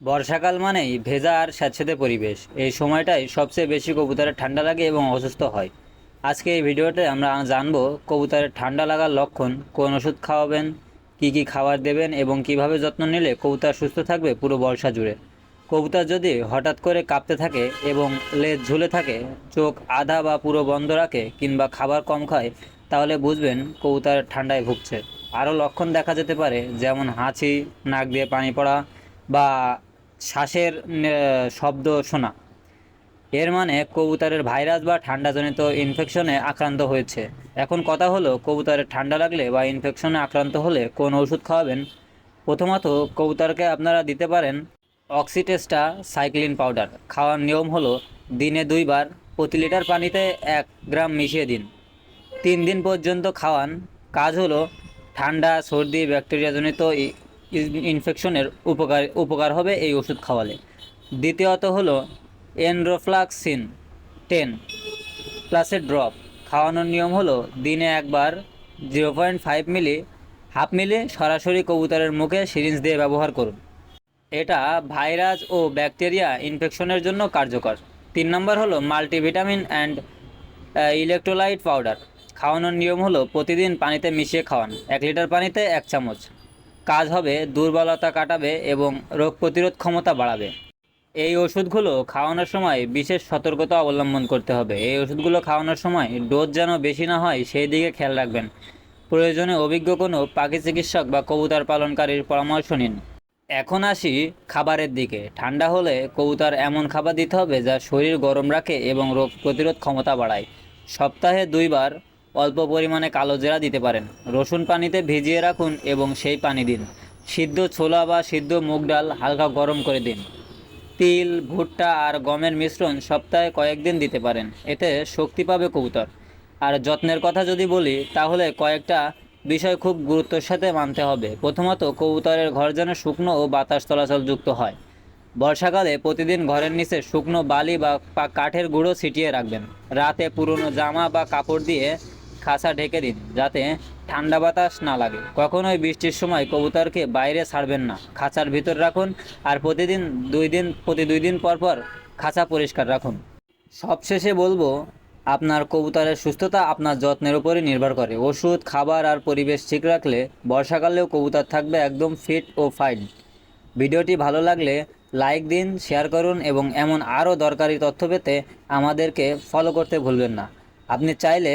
বর্ষাকাল মানেই ভেজা আর স্যাঁতসেঁতে পরিবেশ। এই সময়টাই সবচেয়ে বেশি কবুতরের ঠান্ডা লাগে এবং অসুস্থ হয়। আজকে এই ভিডিওতে আমরা জানব কবুতরের ঠান্ডা লাগার লক্ষণ, কোন ওষুধ খাওয়াবেন, কি কি খাবার দেবেন এবং কীভাবে যত্ন নিলে কবুতর সুস্থ থাকবে পুরো বর্ষা জুড়ে। কবুতর যদি হঠাৎ করে কাঁপতে থাকে এবং লেজ ঝুলে থাকে, চোখ আধা বা পুরো বন্ধ রাখে কিংবা খাবার কম খায়, তাহলে বুঝবেন কবুতর ঠান্ডায় ভুগছে। আরও লক্ষণ দেখা যেতে পারে, যেমন হাঁচি, নাক দিয়ে পানি পড়া বা শ্বাসের শব্দ শোনা। এর মানে কবুতরের ভাইরাস বা ঠান্ডাজনিত ইনফেকশনে আক্রান্ত হয়েছে। এখন কথা হলো, কবুতরের ঠান্ডা লাগলে বা ইনফেকশনে আক্রান্ত হলে কোন ওষুধ খাওয়াবেন? প্রথমত, কবুতরকে আপনারা দিতে পারেন অক্সিটেস্টা সাইক্লিন পাউডার খাওয়ার নিয়ম হলো, দিনে দুইবার প্রতি লিটার পানিতে এক গ্রাম মিশিয়ে দিন। তিন দিন পর্যন্ত খাওয়ান। কাজ হলো, ঠান্ডা, সর্দি, ব্যাকটেরিয়াজনিত ইনফেকশনের উপকার উপকার হবে এই ওষুধ খাওয়ালে। দ্বিতীয়ত হলো এনরোফ্লাক্সিন টেন প্লাসের ড্রপ। খাওয়ানোর নিয়ম হলো দিনে একবার zero point five ml, half ml সরাসরি কবুতরের মুখে সিরিঞ্জ দিয়ে ব্যবহার করুন। এটা ভাইরাস ও ব্যাকটেরিয়া ইনফেকশনের জন্য কার্যকর। তিন নম্বর হলো মাল্টিভিটামিন অ্যান্ড ইলেকট্রোলাইট পাউডার। খাওয়ানোর নিয়ম হলো প্রতিদিন পানিতে মিশিয়ে খাওয়ান। এক লিটার পানিতে এক চামচ। কাজ হবে, দুর্বলতা কাটাবে এবং রোগ প্রতিরোধ ক্ষমতা বাড়াবে। এই ওষুধগুলো খাওয়ানোর সময় বিশেষ সতর্কতা অবলম্বন করতে হবে। এই ওষুধগুলো খাওয়ানোর সময় ডোজ যেন বেশি না হয়, সেই দিকে খেয়াল রাখবেন। প্রয়োজনে অভিজ্ঞ কোনো পাখি চিকিৎসক বা কবুতর পালনকারীর পরামর্শ নিন। এখন আসি খাবারের দিকে। ঠান্ডা হলে কবুতর এমন খাবার দিতে হবে যা শরীর গরম রাখে এবং রোগ প্রতিরোধ ক্ষমতা বাড়ায়। সপ্তাহে দুইবার অল্প পরিমাণে কালো জিরা দিতে পারেন। রসুন পানিতে ভিজিয়ে রাখুন এবং সেই পানি দিন। সিদ্ধ ছোলা বা সিদ্ধ মুগ ডাল হালকা গরম করে দিন। তিল, ভুট্টা আর গমের মিশ্রণ সপ্তাহে কয়েকদিন দিতে পারেন। এতে শক্তি পাবে কবুতর। আর যত্নের কথা যদি বলি, তাহলে কয়েকটা বিষয় খুব গুরুত্বের সাথে মানতে হবে। প্রথমত, কবুতরের ঘর যেন শুকনো ও বাতাস চলাচল যুক্ত হয়। বর্ষাকালে প্রতিদিন ঘরের নিচে শুকনো বালি বা কাঠের গুঁড়ো ছিটিয়ে রাখবেন। রাতে পুরনো জামা বা কাপড় দিয়ে খাঁচা ঢেকে দিন, যাতে ঠান্ডা বাতাস না লাগে। কখনোই বৃষ্টির সময় কবুতরকে বাইরে ছাড়বেন না। খাঁচার ভিতর রাখুন আর প্রতিদিন দুই দিন, প্রতি দুই দিন পর পর খাঁচা পরিষ্কার রাখুন। সবশেষে বলব, আপনার কবুতরের সুস্থতা আপনার যত্নের উপরই নির্ভর করে। ওষুধ, খাবার আর পরিবেশ ঠিক রাখলে বর্ষাকালেও কবুতর থাকবে একদম ফিট ও ফাইন। ভিডিওটি ভালো লাগলে লাইক দিন, শেয়ার করুন এবং এমন আরও দরকারি তথ্য পেতে আমাদেরকে ফলো করতে ভুলবেন না। আপনি চাইলে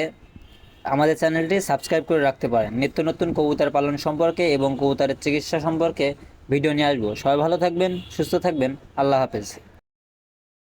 আমাদের চ্যানেলটি সাবস্ক্রাইব করে রাখতে পারেন। নিত্য নতুন কবুতর পালন সম্পর্কে এবং কবুতরের চিকিৎসা সম্পর্কে ভিডিও নিয়ে আসব। সবাই ভালো থাকবেন, সুস্থ থাকবেন। আল্লাহ হাফেজ।